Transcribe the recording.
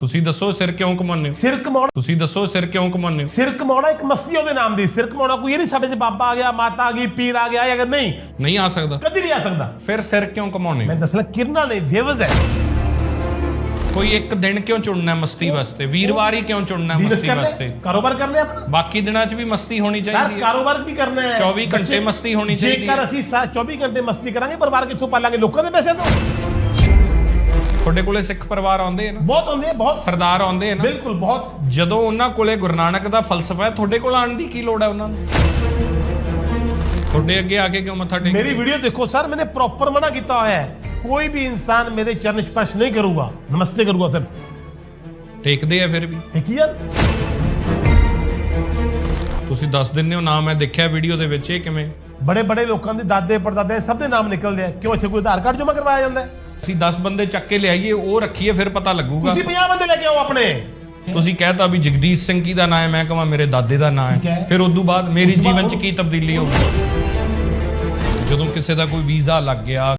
ਤੁਸੀਂ ਦੱਸੋ ਸਿਰ ਕਿਉਂ ਕਮਾਉਂਦੇ ਹੋ? ਸਿਰ ਕਮਾਉਣਾ ਤੁਸੀਂ ਦੱਸੋ ਸਿਰ ਕਿਉਂ ਕਮਾਉਂਦੇ ਹੋ? ਸਿਰ ਕਮਾਉਣਾ ਇੱਕ ਮਸਤੀ ਉਹਦੇ ਨਾਮ ਦੀ। ਸਿਰ ਕਮਾਉਣਾ ਕੋਈ ਇਹ ਨਹੀਂ ਸਾਡੇ ਚ ਬਾਬਾ ਆ ਗਿਆ ਮਾਤਾ ਆ ਗਈ ਪੀਰ ਆ ਗਿਆ ਜਾਂ ਅਗਰ ਨਹੀਂ ਨਹੀਂ ਆ ਸਕਦਾ। ਕਦੀ ਨਹੀਂ ਆ ਸਕਦਾ। ਫਿਰ ਸਿਰ ਕਿਉਂ ਕਮਾਉਂਦੇ ਮੈਂ ਹੋ? ਦੱਸਣਾ ਕਿਰਨਾਂ ਨੇ ਵਿਵਜ਼ ਹੈ। ਕੋਈ ਇੱਕ ਦਿਨ ਕਿਉਂ ਚੁਣਨਾ ਹੈ ਮਸਤੀ ਵਾਸਤੇ? ਵੀਰਵਾਰ ਹੀ ਕਿਉਂ ਚੁਣਨਾ ਹੈ ਬਿਜ਼ਨਸ ਮਸਤੀ ਕਰ ਵਾਸਤੇ? ਲੈ ਕਾਰੋਬਾਰ ਕਰ ਲੈ ਆਪਣਾ? ਬਾਕੀ ਦਿਨਾਂ 'ਚ ਵੀ ਮਸਤੀ ਹੋਣੀ ਸਰ ਚਾਹੀਦੀ ਹੈ। ਕਾਰੋਬਾਰ ਵੀ ਕਰਨਾ ਹੈ। 24 ਘੰਟੇ ਬੱਚੇ- ਮਸਤੀ ਹੋਣੀ ਚਾਹੀਦੀ ਜੇਕਰ ਹੈ। ਅਸੀਂ ਸਾ- 24 ਘੰਟੇ ਮਸਤੀ ਕਰਾਂਗੇ ਪਰਿਵਾਰ ਕਿੱਥੋਂ ਪਾਲਾਂਗੇ? ਲੋਕਾਂ ਦੇ ਪੈਸੇ ਤੋਂ ਤੁਹਾਡੇ ਕੋਲੇ ਸਿੱਖ ਪਰਿਵਾਰ ਆਉਂਦੇ ਆ ਨਾ? ਬਹੁਤ ਹੁੰਦੇ ਆ ਬਹੁਤ। ਸਰਦਾਰ ਆਉਂਦੇ ਆ ਨਾ? ਬਿਲਕੁਲ ਬਹੁਤ। ਜਦੋਂ ਉਹਨਾਂ ਕੋਲੇ ਗੁਰੂ ਨਾਨਕ ਦਾ ਫਲਸਫਾ ਹੈ ਤੁਹਾਡੇ ਕੋਲ ਆਉਣ ਦੀ ਕੀ ਲੋੜ ਹੈ ਉਹਨਾਂ ਨੂੰ? ਤੁਹਾਡੇ ਅੱਗੇ ਆ ਕੇ ਕਿਉਂ ਮੱਥਾ ਟੇਕ ਮੇਰੀ ਵੀਡੀਓ ਦੇਖੋ ਸਰ ਮੈंने ਪ੍ਰੋਪਰ ਮਨਾ ਕੀਤਾ ਹੋਇਆ ਹੈ। ਕੋਈ ਵੀ ਇਨਸਾਨ ਮੇਰੇ ਚਰਨ ਸਪਰਸ਼ ਨਹੀਂ ਕਰੂਗਾ। ਨਮਸਤੇ ਕਰੂਗਾ ਸਿਰਫ। ਟੇਕਦੇ ਆ ਫਿਰ ਵੀ। ਠੀਕ ਹੈ ਤੁਸੀਂ ਦੱਸ ਦਿੰਦੇ ਹੋ ਨਾ ਮੈਂ ਦੇਖਿਆ ਵੀਡੀਓ ਦੇ ਵਿੱਚ ਇਹ ਕਿਵੇਂ? ਬੜੇ ਬੜੇ ਲੋਕਾਂ ਦੇ ਦਾਦੇ ਪੜਦਾਦੇ ਸਭ ਦੇ ਨਾਮ ਨਿਕਲਦੇ ਆ। ਕਿਉਂ ਇੱਥੇ ਕੋਈ ਆਧਾਰ ਕਾਰਡ ਜਮ੍ਹਾਂ ਕਰਵਾਇਆ ਜਾਂਦਾ ਹੈ? ਅਸੀਂ 10 ਬੰਦੇ ਚੱਕ ਕੇ ਲਿਆਈਏ ਉਹ ਰੱਖੀਏ ਫਿਰ ਪਤਾ ਲੱਗੂਗਾ। ਤੁਸੀਂ 50 ਬੰਦੇ ਲੈ ਕੇ ਆਓ ਆਪਣੇ। ਤੁਸੀਂ ਕਹਿਤਾ ਵੀ ਜਗਦੀਸ਼ ਸਿੰਘ ਕੀ ਦਾ ਨਾਂ ਹੈ ਮੈਂ ਕਹਾਂ ਮੇਰੇ ਦਾਦੇ ਦਾ ਨਾਂ ਠੀਕ ਹੈ। ਹੈ। ਫਿਰ ਮੇਰੀ ਉਸ ਤੋਂ ਬਾਅਦ ਜੀਵਨ 'ਚ ਕੀ ਤਬਦੀਲੀ ਹੋਊਗੀ ਜਦੋਂ ਕਿਸੇ ਦਾ ਕੋਈ ਵੀਜ਼ਾ ਲੱਗ ਗਿਆ